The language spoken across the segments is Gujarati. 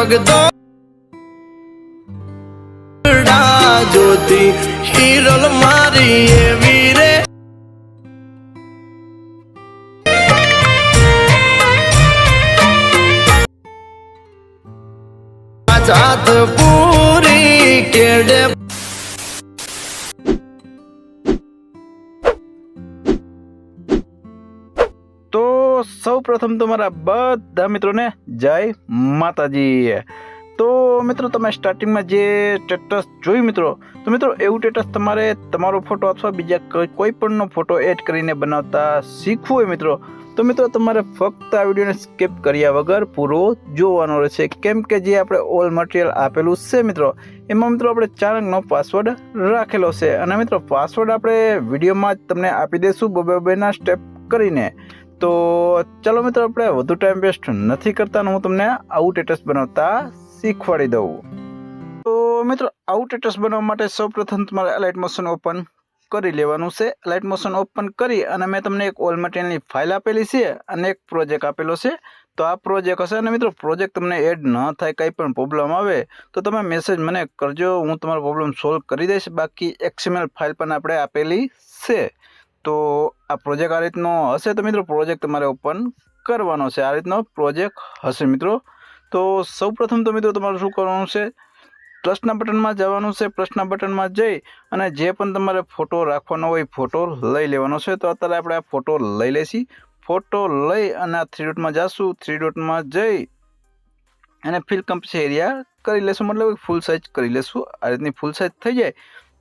પગતો જોતી હિરલ મારી એવી રે. જાત પૂરી કેડે સૌ પ્રથમ તમારા બધા મિત્રોને જય માતાજી. તો મિત્રો, તમે સ્ટાર્ટિંગમાં જે સ્ટેટસ જોયું મિત્રો, તો મિત્રો, એવું સ્ટેટસ તમારે તમારો ફોટો અથવા બીજા કોઈ- પણનો ફોટો એડ કરીને બનાવતા શીખવું હોય મિત્રો, તો મિત્રો, તમારે ફક્ત આ વિડીયોને સ્કીપ કર્યા વગર પૂરો જોવાનો રહેશે. કેમ કે જે આપણે ઓલ મટીરિયલ આપેલું છે મિત્રો, એમાં મિત્રો આપણે ચાણકનો પાસવર્ડ રાખેલો છે. અને મિત્રો પાસવર્ડ આપણે વિડીયોમાં જ તમને આપી દઈશું બબે બબેના સ્ટેપ કરીને. તો ચાલો મિત્રો, આપણે વધુ ટાઈમ વેસ્ટ નથી કરતા હું તમને આવું ટેટસ બનાવતા શીખવાડી દઉં. તો મિત્રો, આવું ટેટસ બનાવવા માટે સૌપ્રથમ તમારે લાઇટ મોશન ઓપન કરી લેવાનું છે. લાઇટ મોશન ઓપન કરી અને મેં તમને એક ઓલ મટીરિયલની ફાઇલ આપેલી છે અને એક પ્રોજેક્ટ આપેલો છે. તો આ પ્રોજેક્ટ હશે અને મિત્રો પ્રોજેક્ટ તમને એડ ન થાય, કંઈ પણ પ્રોબ્લેમ આવે, તો તમે મેસેજ મને કરજો, હું તમારો પ્રોબ્લેમ સોલ્વ કરી દઈશ. બાકી એક્સએમએલ ફાઇલ પણ આપણે આપેલી છે. તો આ પ્રોજેક્ટ આ રીતનો હશે તો મિત્રો પ્રોજેક્ટ તમારે ઓપન કરવાનો છે. આ રીતનો પ્રોજેક્ટ હશે મિત્રો. તો સૌપ્રથમ તો મિત્રો તમારે શું કરવાનું છે? પ્લસના બટનમાં જવાનું છે. પ્લસના બટનમાં જઈ અને જે પણ તમારે ફોટો રાખવાનો હોય ફોટો લઈ લેવાનો છે. તો અત્યારે આપણે આ ફોટો લઈ લઈશી. ફોટો લઈ અને આ થ્રી ડોટમાં જઈશું થ્રી ડોટમાં જઈ અને ફિલ કમ્પ્સ એરિયા કરી લેશું. મતલબ ફૂલ સાઇઝ કરી લેશું. આ રીતની ફૂલ સાઇઝ થઈ જાય.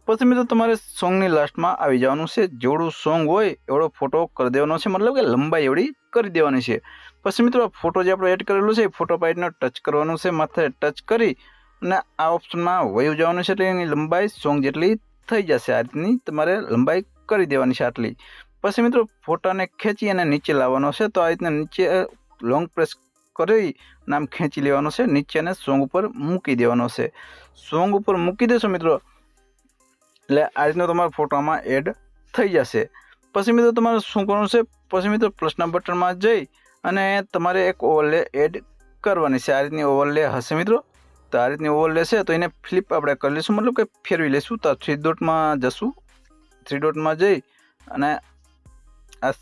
પછી મિત્રો તમારે સોંગની લાસ્ટમાં આવી જવાનું છે. જેવડું સોંગ હોય, એવડો ફોટો કરી દેવાનો છે. મતલબ કે લંબાઈ એવડી કરી દેવાની છે. પછી મિત્રો ફોટો જે આપણે એડ કરેલું છે, એ ફોટો પાઇટનો ટચ કરવાનું છે. માથે ટચ કરી અને આ ઓપ્શનમાં વયું જવાનું છે. એટલે એની લંબાઈ સોંગ જેટલી થઈ જશે. આ રીતની તમારે લંબાઈ કરી દેવાની છે આટલી. પછી મિત્રો ફોટાને ખેંચી અને નીચે લાવવાનો છે. તો આ રીતના નીચે લોંગ પ્રેસ કરી નામ ખેંચી લેવાનો છે. નીચે અને સોંગ ઉપર મૂકી દેવાનો છે. સોંગ ઉપર મૂકી દેશો મિત્રો. એટલે આ રીતનો તમારા ફોટામાં એડ થઈ જશે. પછી મિત્રો તમારે શું કરવાનું છે? પછી મિત્રો પ્લસના બટનમાં જઈ અને તમારે એક ઓવરલે એડ કરવાની છે. આ રીતની ઓવરલે હશે મિત્રો. તો આ રીતની ઓવરલે છે, તો એને ફ્લિપ આપણે કરી લઈશું. મતલબ કે ફેરવી લઈશું. તો થ્રી ડોટમાં જશું. થ્રી ડોટમાં જઈ અને આ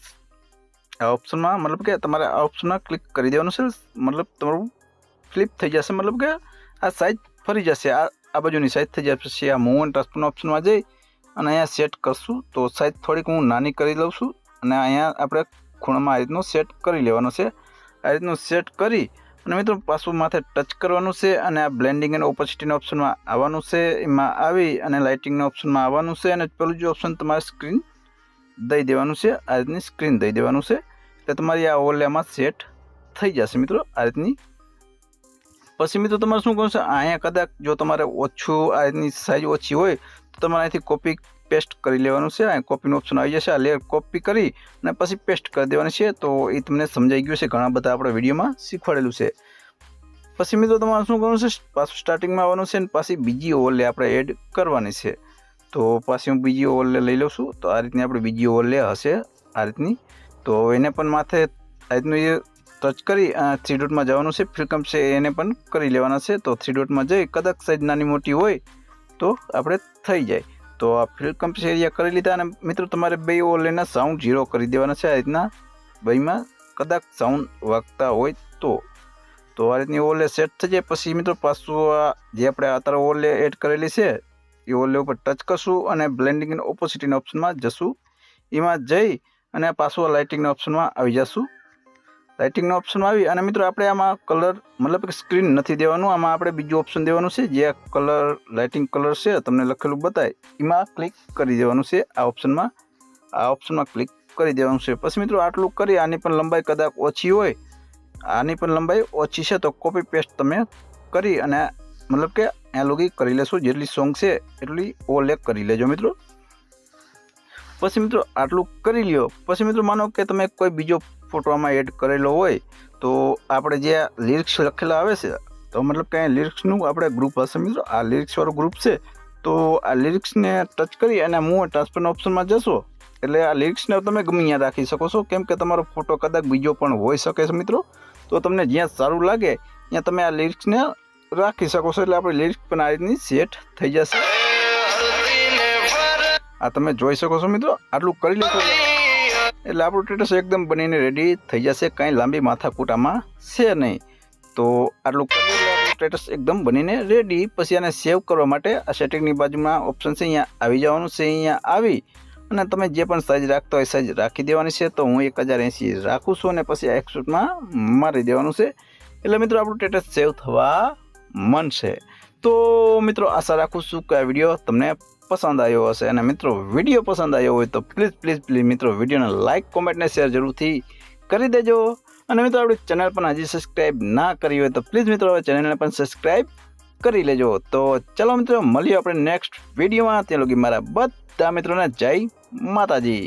ઓપ્શનમાં મતલબ કે તમારે આ ઓપ્શનમાં ક્લિક કરી દેવાનું છે. મતલબ તમારું ફ્લિપ થઈ જશે. મતલબ કે આ સાઈઝ ફરી જશે. આ આ બાજુની સાઈઝ થઈ જાય પછી આ મૂવ એન્ડ ટ્રાન્સફરના ઓપ્શનમાં જઈ અને અહીંયા સેટ કરશું. તો સાઈઝ થોડીક હું નાની કરી લઉં છું અને અહીંયા આપણે ખૂણામાં આ રીતનું સેટ કરી લેવાનું છે. આ રીતનું સેટ કરી અને મિત્રો પાછું માથે ટચ કરવાનું છે અને આ બ્લેન્ડિંગ એન્ડ ઓપોસિટીના ઓપ્શનમાં આવવાનું છે. એમાં આવી અને લાઇટિંગના ઓપ્શનમાં આવવાનું છે અને પેલું જે ઓપ્શન તમારે સ્ક્રીન દઈ દેવાનું છે. આ રીતની સ્ક્રીન દઈ દેવાનું છે. એટલે તમારી આ ઓવરલેમાં સેટ થઈ જશે મિત્રો. આ રીતની પછી મિત્રો તમારે શું કરવું છે? અહીંયા કદાચ જો તમારે ઓછું આ રીતની સાઇઝ ઓછી હોય, તો તમારે અહીંથી કોપી પેસ્ટ કરી લેવાનું છે. અહીં કોપીનું ઓપ્શન આવી જશે. આ લેયર કોપી કરી અને પછી પેસ્ટ કરી દેવાની છે. તો એ તમને સમજાઈ ગયું છે ઘણા બધા આપણે વિડીયોમાં શીખવાડેલું છે. પછી મિત્રો તમારે શું કરવાનું છે? પાછું સ્ટાર્ટિંગમાં આવવાનું છે અને પાછી બીજી ઓવરલે આપણે એડ કરવાની છે. તો પાછી હું બીજી ઓવરલે લઈ લઉં છું. તો આ રીતની આપણે બીજી ઓવરલે હશે આ રીતની. તો એને પણ માથે આ રીતનું એ ટચ કરી થ્રી ડોટમાં જવાનું છે. ફિલકમ છે એને પણ કરી લેવાના છે. તો થ્રી ડોટમાં જઈ, કદાચ સાઈઝ નાની મોટી હોય, તો આપણે થઈ જાય. તો આ ફિલકમ એરિયા કરી લીધા અને મિત્રો તમારે બે ઓલેના સાઉન્ડ ઝીરો કરી દેવાના છે આ રીતના. બેમાં કદાચ સાઉન્ડ વાગતા હોય તો. તો આ રીતની ઓલે સેટ થઈ જાય. પછી મિત્રો પાછું આ જે આપણે અત્યારે ઓલે એડ કરેલી છે, એ ઓલે ઉપર ટચ કરશું અને બ્લેન્ડિંગ એન્ડ ઓપોસિટીના ઓપ્શનમાં જશું. એમાં જઈ અને પાછું લાઇટિંગના ઓપ્શનમાં આવી જશું. લાઇટિંગના ઓપ્શન આવી. અને મિત્રો, આપણે આમાં કલર મતલબ કે સ્ક્રીન નથી દેવાનું. આમાં આપણે બીજું ઓપ્શન દેવાનું છે, જે કલર લાઇટિંગ કલર છે, તમને લખેલું બતાય. એમાં ક્લિક કરી દેવાનું છે આ ઓપ્શનમાં આ ઓપ્શનમાં ક્લિક કરી દેવાનું છે. પછી મિત્રો, આટલું કરી, આની પણ લંબાઈ કદાચ ઓછી હોય, આની પણ લંબાઈ ઓછી છે, તો કોપી પેસ્ટ તમે કરી અને મતલબ કે અહીંયા લોગી કરી લેશો. જેટલી સોંગ છે, એટલી ઓલેક કરી લેજો મિત્રો. પછી મિત્રો, આટલું કરી લ્યો. પછી મિત્રો, માનો કે તમે કોઈ બીજો ફોટો આમાં એડ કરેલો હોય, તો આપણે જે લિરિક્સ લખેલા આવે છે, તો મતલબ કે લિરિક્સનું આપણે ગ્રુપ હશે મિત્રો. આ લિરિક્સવાળું ગ્રુપ છે, તો આ લિરિક્સને ટચ કરી અને હું ટ્રાન્સફરના ઓપ્શનમાં જશો. એટલે આ લિરિક્સને તમે ગમે ત્યાં રાખી શકો છો. કેમ કે તમારો ફોટો કદાચ બીજો પણ હોઈ શકે છે મિત્રો. તો તમને જ્યાં સારું લાગે, ત્યાં તમે આ લિરિક્સને રાખી શકો છો. એટલે આપણી લિરિક્સ પણ આ રીતની સેટ થઈ જશે. આ તમે જોઈ શકો છો મિત્રો. આટલું કરી લેશો એટલે આપણું ટેટસ એકદમ બનીને રેડી થઈ જશે. કંઈ લાંબી માથાકૂટામાં છે નહીં. તો આટલું સ્ટેટસ એકદમ બનીને રેડી પછી આને સેવ કરવા માટે આ સેટિંગની બાજુમાં ઓપ્શન છે, અહીંયા આવી જવાનું છે, અહીંયા આવી. અને તમે જે પણ સાઇઝ રાખતા હોય સાઇઝ રાખી દેવાની છે. તો હું એક હજાર એંસી રાખું છું અને પછી આ એક્સપોર્ટમાં મારી દેવાનું છે. એટલે મિત્રો, આપણું સ્ટેટસ સેવ થવા મનશે. તો મિત્રો, આશા રાખું છું કે આ વીડિયો તમને પસંદ આવ્યો હશે અને મિત્રો વીડિયો પસંદ આવ્યો હોય તો પ્લીઝ પ્લીઝ પ્લીઝ મિત્રો વિડીયોને લાઇક કોમેન્ટને શેર જરૂરથી કરી દેજો. અને મિત્રો આપણી ચેનલ પણ હજી સબસ્ક્રાઈબ ના કરી હોય તો પ્લીઝ મિત્રો ચેનલને પણ સબસ્ક્રાઈબ કરી લેજો. તો ચલો મિત્રો મળીએ આપણે નેક્સ્ટ વિડીયોમાં. ત્યાં લગી મારા બધા મિત્રોને જય માતાજી.